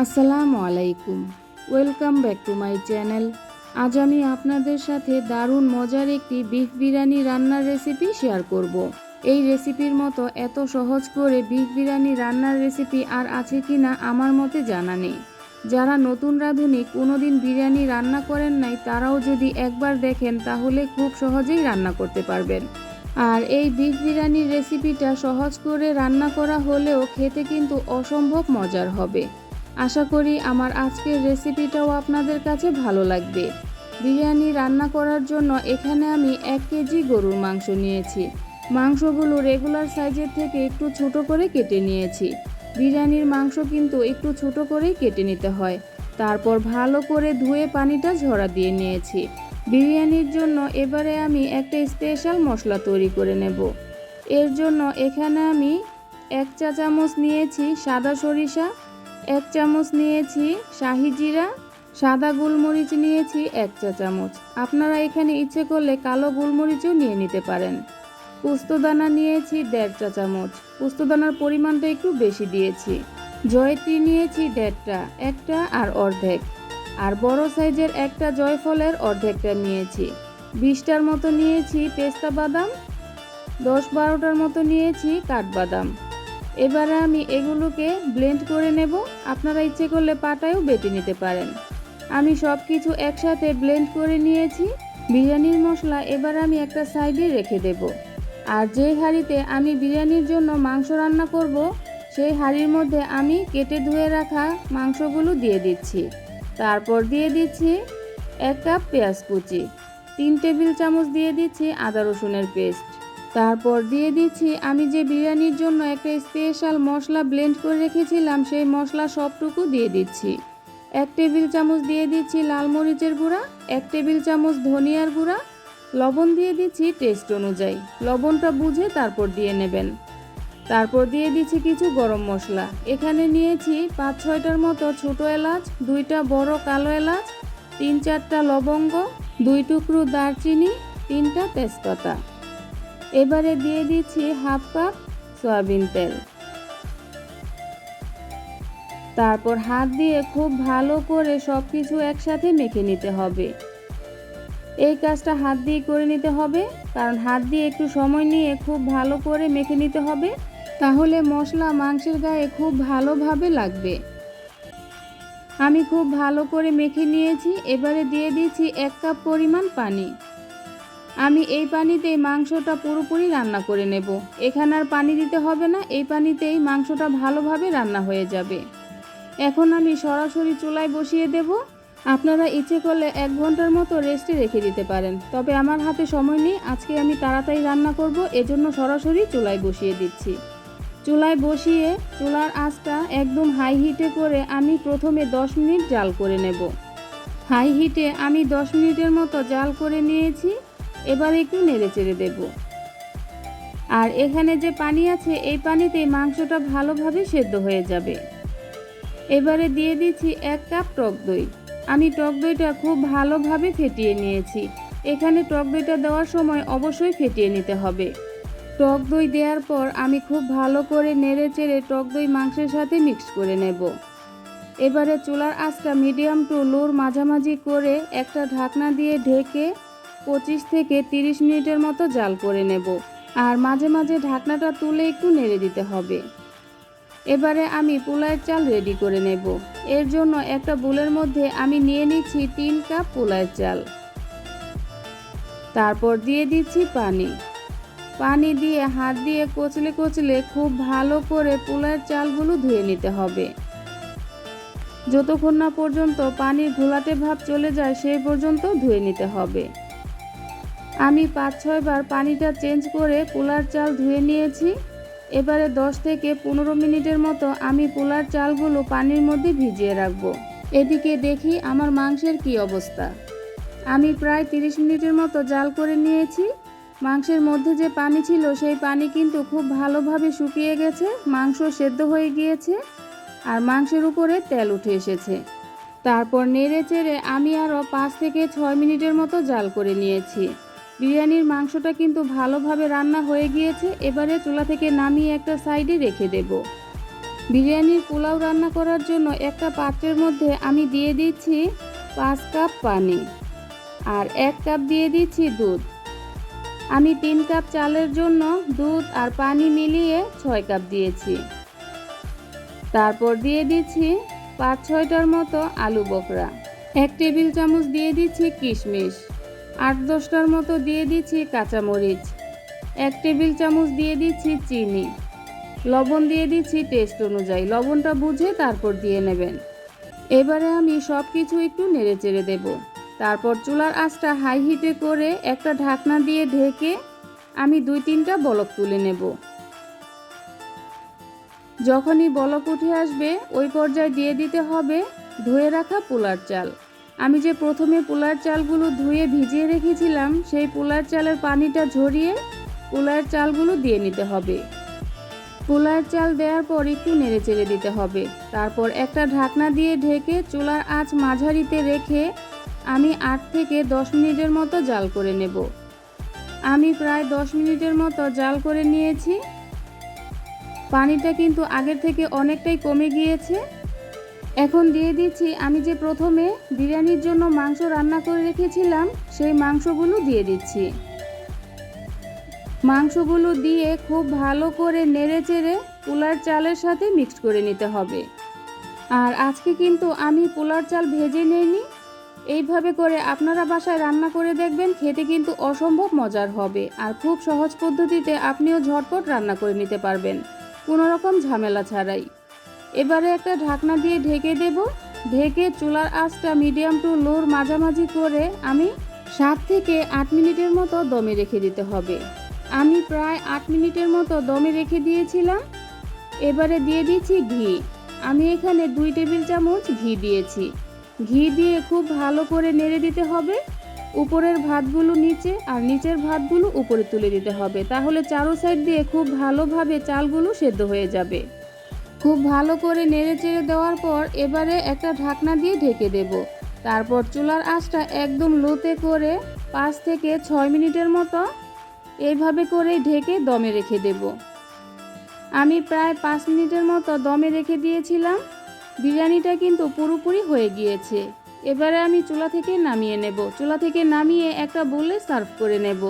আসসালামু আলাইকুম। Welcome back to my channel আজ আমি আপনাদের সাথে দারুণ মজার একটি বিফ বিরিয়ানি রান্নার রেসিপি শেয়ার করব। এই রেসিপির মতো এত সহজ করে বিফ বিরিয়ানি রান্নার রেসিপি আর আছে কি না আমার মতে জানা নেই। যারা নতুন রাঁধুনি, কোনোদিন বিরিয়ানি রান্না করেন নাই, তারাও যদি একবার দেখেন, তাহলে খুব সহজেই রান্না করতে পারবেন। আর এই বিফ বিরিয়ানির রেসিপিটা সহজ করে রান্না করা হলেও খেতে কিন্তু অসম্ভব মজার হবে। আশা করি আমার আজকের রেসিপিটাও আপনাদের কাছে ভালো লাগবে। বিরিয়ানি রান্না করার জন্য এখানে আমি এক কেজি গরুর মাংস নিয়েছি। মাংসগুলো রেগুলার সাইজের থেকে একটু ছোট করে কেটে নিয়েছি। বিরিয়ানির মাংস কিন্তু একটু ছোট করেই কেটে নিতে হয়। তারপর ভালো করে ধুয়ে পানিটা ঝরা দিয়ে নিয়েছি। বিরিয়ানির জন্য এবারে আমি একটা স্পেশাল মশলা তৈরি করে নেব। এর জন্য এখানে আমি এক চা চামচ নিয়েছি সাদা সরিষা এক চামচ নিয়েছি শাহি জিরা, সাদা গোলমরিচ নিয়েছি এক চা চামচ। আপনারা এখানে ইচ্ছে করলে কালো গোলমরিচও নিয়ে নিতে পারেন। পোস্তদানা নিয়েছি দেড় চা চামচ। পোস্তদানার পরিমাণটা একটু বেশি দিয়েছি। জয়ত্রী নিয়েছি দেড়টা, একটা আর অর্ধেক। আর বড় সাইজের একটা জয়ফলের অর্ধেকটা নিয়েছি। বিশটার মতো নিয়েছি পেস্তা বাদাম, দশ বারোটার মতো নিয়েছি কাঠবাদাম। এবারে আমি এগুলোকে ব্লেন্ড করে নেব। আপনারা ইচ্ছে করলে পাটায়ও বেটে নিতে পারেন। আমি সব কিছু একসাথে ব্লেন্ড করে নিয়েছি। বিরিয়ানির মশলা এবার আমি একটা সাইডে রেখে দেব। আর যে হাঁড়িতে আমি বিরিয়ানির জন্য মাংস রান্না করব, সেই হাঁড়ির মধ্যে আমি কেটে ধুয়ে রাখা মাংসগুলো দিয়ে দিচ্ছি। তারপর দিয়ে দিচ্ছি এক কাপ পেঁয়াজ কুচি, তিন টেবিল চামচ দিয়ে দিচ্ছি আদা রসুনের পেস্ট। তারপর দিয়ে দিচ্ছি, আমি যে বিরিয়ানির জন্য একটা স্পেশাল মশলা ব্লেন্ড করে রেখেছিলাম, সেই মশলা সবটুকু দিয়ে দিচ্ছি। এক টেবিল চামচ দিয়ে দিচ্ছি লাল মরিচের গুঁড়া, এক টেবিল চামচ ধনিয়ার গুঁড়া, লবণ দিয়ে দিচ্ছি টেস্ট অনুযায়ী। লবণটা বুঝে তারপর দিয়ে নেবেন। তারপর দিয়ে দিচ্ছি কিছু গরম মশলা। এখানে নিয়েছি পাঁচ ছয়টার মতো ছোট এলাচ, দুইটা বড় কালো এলাচ, তিন চারটা লবঙ্গ, দুই টুকরো দারচিনি, তিনটা তেজপাতা। এবারে দিয়ে দিচ্ছি হাফ কাপ সয়াবিন তেল। তারপর হাত দিয়ে খুব ভালো করে সব কিছু একসাথে মেখে নিতে হবে। এই কাজটা হাত দিয়ে করে নিতে হবে, কারণ হাত দিয়ে একটু সময় নিয়ে খুব ভালো করে মেখে নিতে হবে, তাহলে মশলা মাংসের গায়ে খুব ভালোভাবে লাগবে। আমি খুব ভালো করে মেখে নিয়েছি, এবারে দিয়ে দিচ্ছি এক কাপ পরিমাণ পানি। আমি এই পানিতেই মাংসটা পুরোপুরি রান্না করে নেব। এখানে আর পানি দিতে হবে না, এই পানিতেই মাংসটা ভালোভাবে রান্না হয়ে যাবে। এখন আমি সরাসরি চুলায় বসিয়ে দেব। আপনারা ইচ্ছে করলে এক ঘণ্টার মতো রেস্টে রেখে দিতে পারেন। তবে আমার হাতে সময় নেই, আজকে আমি তাড়াতাড়ি রান্না করব, এজন্য সরাসরি চুলায় বসিয়ে দিচ্ছি। চুলায় বসিয়ে চুলার আঁচটা একদম হাই হিটে করে আমি প্রথমে 10 মিনিট জাল করে নেব। হাই হিটে আমি 10 মিনিটের মতো জাল করে নিয়েছি। এবার একটু নেড়ে চেড়ে দেব। আর এখানে যে পানি আছে, এই পানিতে মাংসটা ভালোভাবে সেদ্ধ হয়ে যাবে। এবারে দিয়ে দিচ্ছি এক কাপ টক দই। আমি টক দইটা খুব ভালোভাবে ফেটিয়ে নিয়েছি। এখানে টক দইটা দেওয়ার সময় অবশ্যই ফেটিয়ে নিতে হবে। টক দই দেওয়ার পর আমি খুব ভালো করে নেড়ে চেড়ে টক দই মাংসের সাথে মিক্স করে নেব। এবারে চুলার আঁচটা মিডিয়াম টু লোর মাঝামাঝি করে একটা ঢাকনা দিয়ে ঢেকে পঁচিশ থেকে তিরিশ মিনিটের মতো জাল করে নেব। আর মাঝে মাঝে ঢাকনাটা তুলে একটু নেড়ে দিতে হবে। এবারে আমি পোলায়ের চাল রেডি করে নেব। এর জন্য একটা বুলের মধ্যে আমি নিয়ে নিচ্ছি তিন কাপ পোলায়ের চাল। তারপর দিয়ে দিচ্ছি পানি। পানি দিয়ে হাত দিয়ে কচলে কচলে খুব ভালো করে পোলায়ের চালগুলো ধুয়ে নিতে হবে। যতক্ষণ না পর্যন্ত পানির ঘোলাটে ভাব চলে যায় সেই পর্যন্ত ধুয়ে নিতে হবে। আমি পাঁচ ছয়বার পানিটা চেঞ্জ করে পোলার চাল ধুয়ে নিয়েছি। এবারে 10 থেকে পনেরো মিনিটের মতো আমি পোলার চালগুলো পানির মধ্যে ভিজিয়ে রাখব। এদিকে দেখি আমার মাংসের কি অবস্থা। আমি প্রায় 30 মিনিটের মতো জাল করে নিয়েছি। মাংসের মধ্যে যে পানি ছিল সেই পানি কিন্তু খুব ভালোভাবে শুকিয়ে গেছে, মাংস সেদ্ধ হয়ে গিয়েছে আর মাংসের উপরে তেল উঠে এসেছে। তারপর নেড়ে চেড়ে আমি আরও পাঁচ থেকে ছয় মিনিটের মতো জাল করে নিয়েছি। বিরিয়ানির মাংসটা কিন্তু ভালোভাবে রান্না হয়ে গিয়েছে, এবারে চুলা থেকে নামিয়ে একটা সাইডে রেখে দেব। বিরিয়ানির পোলাও রান্না করার জন্য একটা পাত্রের মধ্যে আমি দিয়ে দিচ্ছি পাঁচ কাপ পানি আর এক কাপ দিয়ে দিচ্ছি দুধ। আমি তিন কাপ চালের জন্য দুধ আর পানি মিলিয়ে ছয় কাপ দিয়েছি। তারপর দিয়ে দিচ্ছি পাঁচ ছয়টার মতো আলু বকরা। এক টেবিল চামচ দিয়ে দিচ্ছি কিশমিশ। আট দশটার মতো দিয়ে দিচ্ছি কাঁচামরিচ। এক টেবিল চামচ দিয়ে দিচ্ছি চিনি। লবণ দিয়ে দিচ্ছি টেস্ট অনুযায়ী। লবণটা বুঝে তারপর দিয়ে নেবেন। এবারে আমি সব কিছু একটু নেড়ে চেড়ে দেব। তারপর চুলার আঁচটা হাই হিটে করে একটা ঢাকনা দিয়ে ঢেকে আমি দুই তিনটা বলক তুলে নেব। যখনই বলক উঠে আসবে, ওই পর্যায়ে দিয়ে দিতে হবে ধুয়ে রাখা পোলার চাল। আমি যে প্রথমে পোলার চালগুলো ধুয়ে ভিজিয়ে রেখেছিলাম, সেই পোলার চালের পানিটা ঝরিয়ে পোলার চালগুলো দিয়ে নিতে হবে। পোলার চাল দেওয়ার পর একটু নেড়ে চেড়ে দিতে হবে। তারপর একটা ঢাকনা দিয়ে ঢেকে চুলার আঁচ মাঝারিতে রেখে আমি আট থেকে দশ মিনিটের মতো জাল করে নেব। আমি প্রায় দশ মিনিটের মতো জাল করে নিয়েছি। পানিটা কিন্তু আগের থেকে অনেকটাই কমে গিয়েছে। এখন দিয়ে দিচ্ছি, আমি যে প্রথমে বিরিয়ানির জন্য মাংস রান্না করে রেখেছিলাম, সেই মাংসগুলো দিয়ে দিচ্ছি। মাংসগুলো দিয়ে খুব ভালো করে নেড়ে চেড়ে পোলার চালের সাথে মিক্সড করে নিতে হবে। আর আজকে কিন্তু আমি পোলার চাল ভেজে নেইনি। এইভাবে করে আপনারা বাসায় রান্না করে দেখবেন, খেতে কিন্তু অসম্ভব মজার হবে। আর খুব সহজ পদ্ধতিতে আপনিও ঝটপট রান্না করে নিতে পারবেন, কোনো রকম ঝামেলা ছাড়াই। এবারে একটা ঢাকনা দিয়ে ঢেকে দেব। ঢেকে চুলার আঁচটা মিডিয়াম টু লোর মাঝামাঝি করে আমি সাত থেকে আট মিনিটের মতো দমে রেখে দিতে হবে। আমি প্রায় আট মিনিটের মতো দমে রেখে দিয়েছিলাম। এবারে দিয়ে দিচ্ছি ঘি। আমি এখানে দুই টেবিল চামচ ঘি দিয়েছি। ঘি দিয়ে খুব ভালো করে নেড়ে দিতে হবে। উপরের ভাতগুলো নিচে আর নিচের ভাতগুলো উপরে তুলে দিতে হবে। তাহলে চারো সাইড দিয়ে খুব ভালোভাবে চালগুলো সেদ্ধ হয়ে যাবে। খুব ভালো করে নেড়ে চেড়ে দেওয়ার পর এবারে একটা ঢাকনা দিয়ে ঢেকে দেব। তারপর চুলার আঁচটা একদম লোতে করে পাঁচ থেকে ছয় মিনিটের মতো এইভাবে করে ঢেকে দমে রেখে দেব। আমি প্রায় পাঁচ মিনিটের মতো দমে রেখে দিয়েছিলাম। বিরিয়ানিটা কিন্তু পুরোপুরি হয়ে গিয়েছে। এবারে আমি চুলা থেকে নামিয়ে নেব। চুলা থেকে নামিয়ে একটা বলে সার্ভ করে নেব।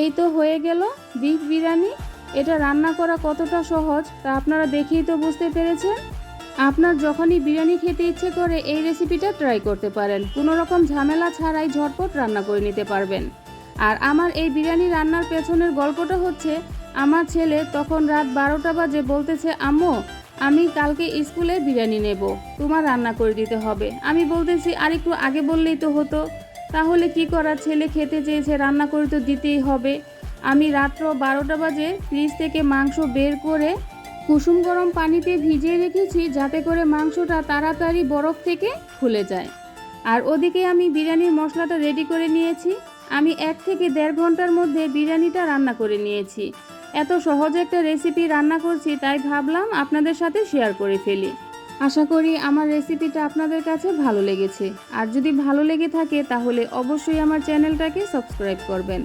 এই তো হয়ে গেল বিফ বিরিয়ানি। এটা রান্না করা কতটা সহজ তা আপনারা দেখেই তো বুঝতে পেরেছেন। আপনার যখনই বিরিয়ানি খেতে ইচ্ছে করে এই রেসিপিটা ট্রাই করতে পারেন। কোনো রকম ঝামেলা ছাড়াই ঝটপট রান্না করে নিতে পারবেন। আর আমার এই বিরিয়ানি রান্নার পেছনের গল্পটা হচ্ছে, আমার ছেলে তখন রাত বারোটা বাজে বলতেছে, আম্মু, আমি কালকে স্কুলে বিরিয়ানি নেব, তোমার রান্না করে দিতে হবে। আমি বলতেছি, আর একটু আগে বললেই তো হতো। তাহলে কি করার? ছেলে খেতে চেয়েছে, রান্না করে তো দিতেই হবে। আমি রাত্র বারোটা বাজে ফ্রিজ থেকে মাংস বের করে কুসুম গরম পানিতে ভিজিয়ে রেখেছি যাতে করে মাংসটা তাড়াতাড়ি বরফ থেকে খুলে যায়। আর ওদিকে আমি বিরিয়ানির মশলাটা রেডি করে নিয়েছি। আমি এক থেকে দেড় ঘণ্টার মধ্যে বিরিয়ানিটা রান্না করে নিয়েছি। এত সহজ একটা রেসিপি রান্না করছি, তাই ভাবলাম আপনাদের সাথে শেয়ার করে ফেলি। আশা করি আমার রেসিপিটা আপনাদের কাছে ভালো লেগেছে। আর যদি ভালো লেগে থাকে, তাহলে অবশ্যই আমার চ্যানেলটাকে সাবস্ক্রাইব করবেন।